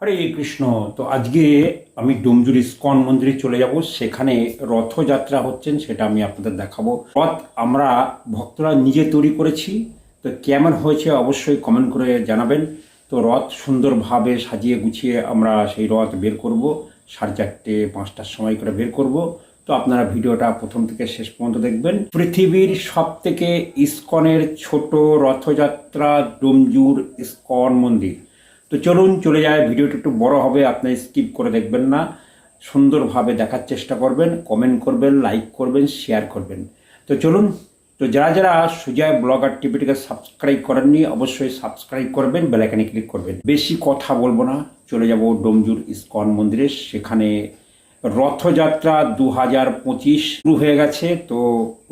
হরে কৃষ্ণ। তো আজকে আমি ডোমজুর ইস্কন মন্দিরে চলে যাব। সেখানে রথযাত্রা হচ্ছেন, সেটা আমি আপনাদের দেখাবো। রথ আমরা ভক্তরা নিজে তৈরি করেছি। তো কেমন হয়েছে অবশ্যই কমেন্ট করে জানাবেন। তো রথ সুন্দরভাবে সাজিয়ে গুছিয়ে আমরা সেই রথ বের করব। সাড়ে চারটে, পাঁচটার সময় করে বের করব। তো আপনারা ভিডিওটা প্রথম থেকে শেষ পর্যন্ত দেখবেন। পৃথিবীর সব থেকে ইস্কনের ছোট রথযাত্রা ডোমজুর ইস্কন মন্দির। তো চলুন চলে যায় ভিডিওটা একটু বড় হবে আপনি স্কিপ করে দেখবেন না। সুন্দরভাবে দেখার চেষ্টা করবেন কমেন্ট করবেন লাইক করবেন শেয়ার করবেন। তো চলুন, তো যারা যারা সুজয় ব্লগার টিভিটিকে সাবস্ক্রাইব করেননি, অবশ্যই সাবস্ক্রাইব করবেন বেলাইকানে ক্লিক করবেন। বেশি কথা বলব না, চলে যাব ডোমজুর ইস্কন মন্দিরে, সেখানে রথযাত্রা দু হাজার পঁচিশ শুরু হয়ে গেছে, তো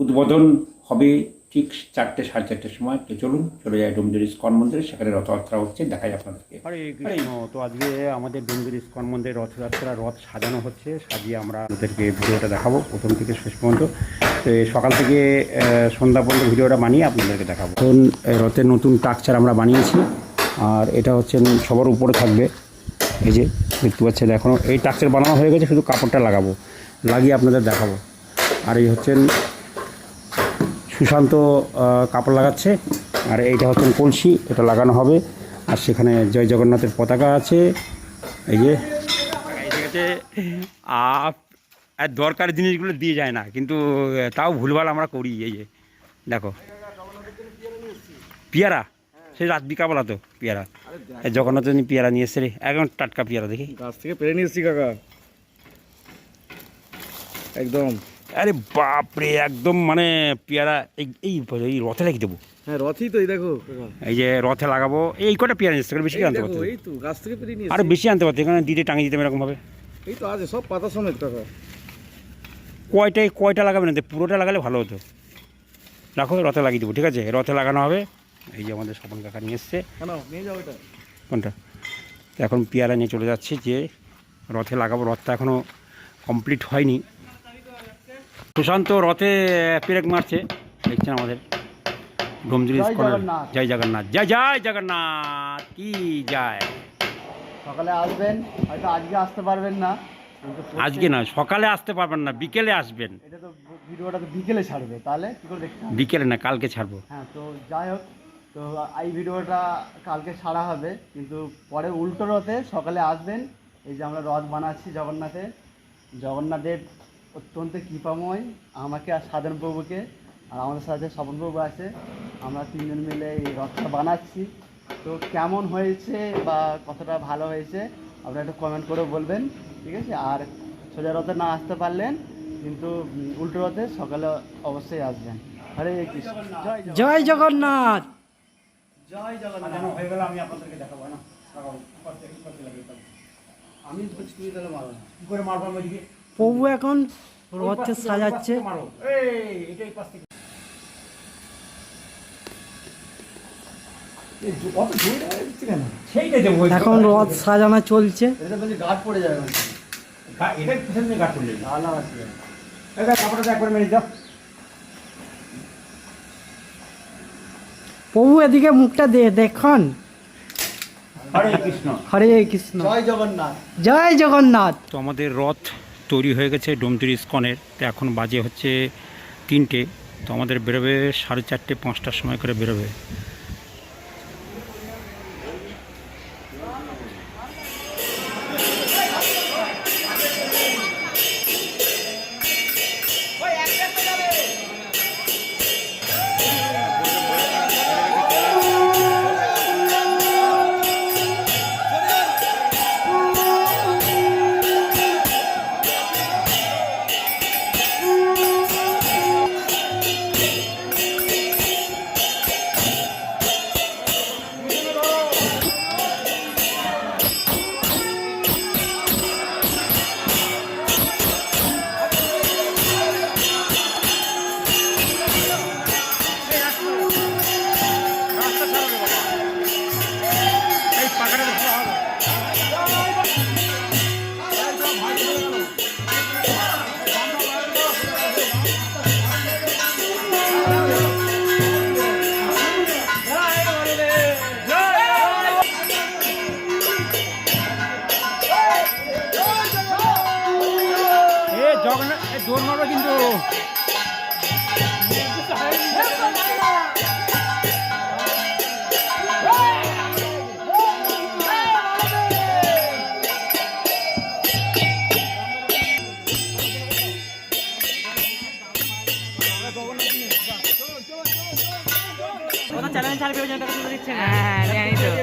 উদ্বোধন হবে ঠিক চারটে, সাড়ে চারটের সময়। তো চলুন, চলে যায় ডোমজুর ইস্কন মন্দিরে। সেখানে রথযাত্রা হচ্ছে, দেখাই আপনাদেরকে। তো আজকে আমাদের ডোমজুর ইস্কন মন্দিরে রথযাত্রা রথ সাজানো হচ্ছে। সাজিয়ে আমরা আপনাদেরকে ভিডিওটা দেখাবো প্রথম থেকে শেষ পর্যন্ত। তো সকাল থেকে সন্ধ্যা পর্যন্ত ভিডিওটা বানিয়ে আপনাদেরকে দেখাবো। এখন রথের নতুন টাকচার আমরা বানিয়েছি। আর এটা হচ্ছে সবার উপরে থাকবে। এই যে, দেখতে পাচ্ছেন এখনও এই টাকচার বানানো হয়ে গেছে, শুধু কাপড়টা লাগাবো। লাগিয়ে আপনাদের দেখাবো। আর এই হচ্ছেন সুশান্ত কাপড় লাগাচ্ছে। আর এইটা হচ্ছেন কলসি এটা লাগানো হবে। আর সেখানে জয় জগন্নাথের পতাকা আছে। এই যে। আর দরকার জিনিসগুলো দিয়ে যায় না। কিন্তু তাও ভুলভাল আমরা করি এই যে। দেখো। পেয়ারা। সে রাত বিকাবেলা তো পেয়ারা। এই জগন্নাথ পেয়ারা নিয়ে এসছে রে একদম টাটকা পেয়ারা দেখি। গাছ থেকে পেরে নিয়ে এসছি কাকা। একদম। আরে বাপরে একদম মানে পেয়ারা এই এই এই রথে লাগিয়ে দেবো। হ্যাঁ রথই তো এই দেখো এই যে রথে লাগাবো এই কটা পেয়ারা নিচ্ছে বেশি আনতে পারতো? এই তো গাছ থেকে পেরে নিয়ে আরও বেশি আনতে পারতো এখানে দিতে টাঙিয়ে দিতাম এরকমভাবে। এই তো আছে সব পাতা সমেত কাকা। কয়টায় কয়টা লাগাবে না পুরোটা লাগালে ভালো হতো। রাখো রথে লাগিয়ে দেবো ঠিক আছে? রথে লাগানো হবে। এই যে আমাদের স্বপন কাকা নিয়ে এসছে। কোনটা? এখন পেয়ারা নিয়ে চলে যাচ্ছি যে রথে লাগাবো রথটা এখনও কমপ্লিট হয়নি। সুশান্ত রথে পেরেক মারছে। দেখছেন আমাদের ডোমজুরি জয় জগন্নাথ। জয় জগন্নাথ। জয় জয় জগন্নাথ। কি যায় সকালে আসবেন হয়তো আজকে আসতে পারবেন না আজকে না সকালে আসতে পারবেন না বিকেলে আসবেন। এটা তো ভিডিওটা তো বিকেলে ছাড়বে তাহলে কি করে দেখতে বিকেলে না কালকে ছাড়বো। হ্যাঁ তো যাই হোক তো এই ভিডিওটা কালকে ছাড়া হবে কিন্তু পরে উল্টো রথে সকালে আসবেন। এই যে আমরা রথ বানাচ্ছি জগন্নাথে জগন্নাথের অত্যন্ত কৃপাময়। আমাকে আর সাধন প্রভুকে আর আমাদের সাথে স্বপন প্রভু আছে আমরা তিনজন মিলে এই রথটা বানাচ্ছি। তো কেমন হয়েছে বা কতটা ভালো হয়েছে আপনারা একটু কমেন্ট করে বলবেন ঠিক আছে? আর সোজা রথে না আসতে পারলেন কিন্তু উল্টো রথে সকালে অবশ্যই আসবেন। হরে কৃষ্ণ। জয় জগন্নাথ। জয় জগন্নাথ। জয় জগন্নাথ। হয়ে গেলে আমি আপনাদেরকে দেখাবো না আমি তুমি তাহলে কি করে মারবো আমি ওইদিকে প্রভু এখন রথে সাজাচ্ছে। এখন রথ সাজানো চলছে। প্রভু এদিকে মুখটা দে দেখুন। হরে কৃষ্ণ। হরে কৃষ্ণ। জয় জগন্নাথ। জয় জগন্নাথ। তো আমাদের রথ তৈরি হয়ে গেছে ডোমতির ইস্কনের। তো এখন বাজে হচ্ছে তিনটে। তো আমাদের বেরোবে সাড়ে চারটে, পাঁচটার সময় করে বেরোবে।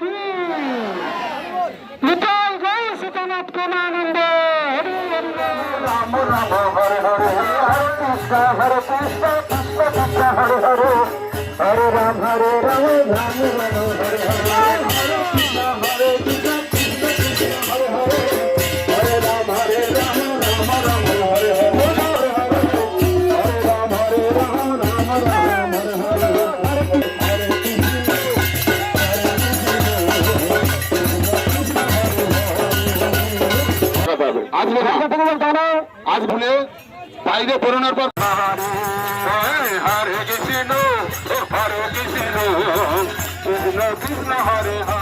কি লিটল গাই সীতানাথ প্রেমানন্দ রাম রাম হরে হরে হরে কৃষ্ণ হরে কৃষ্ণ কৃষ্ণ কৃষ্ণ হরে হরে হরে রাম হরে রাম রাম রাম হরে হরে আজ ভুলে বাইরে পড়ানোর পর হারে গেছিল হারে গেছিল কৃষ্ণ কৃষ্ণ হরে হরে।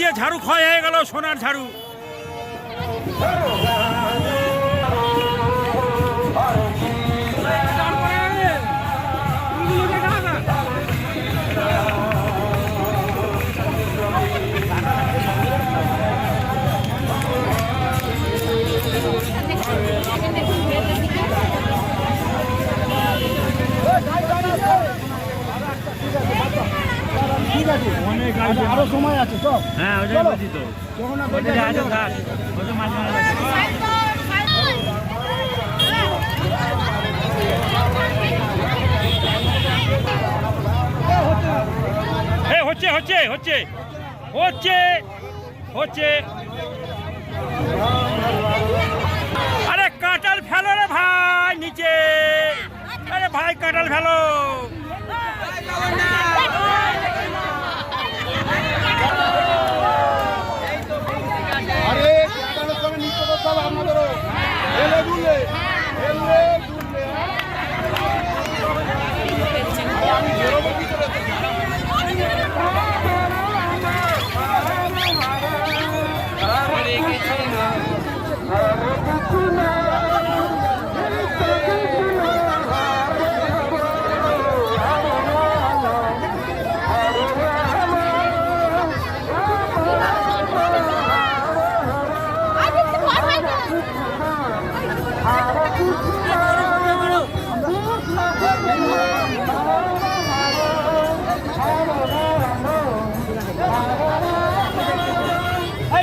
দিয়ে ঝাড়ু ক্ষয় হয়ে গেল সোনার ঝাড়ু। আরও সময় আছে চল। হ্যাঁ ওটাই বলছি তো। আছে থাক। হচ্ছে হচ্ছে হচ্ছে। হচ্ছে হচ্ছে। আরে কাঁটাল ফেলো রে ভাই নিচে। আরে ভাই কাঁটাল ফেলো।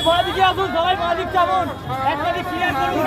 বাদিকে আসুন সবাই বাদিক যাবুন একটা ক্লিয়ার করুন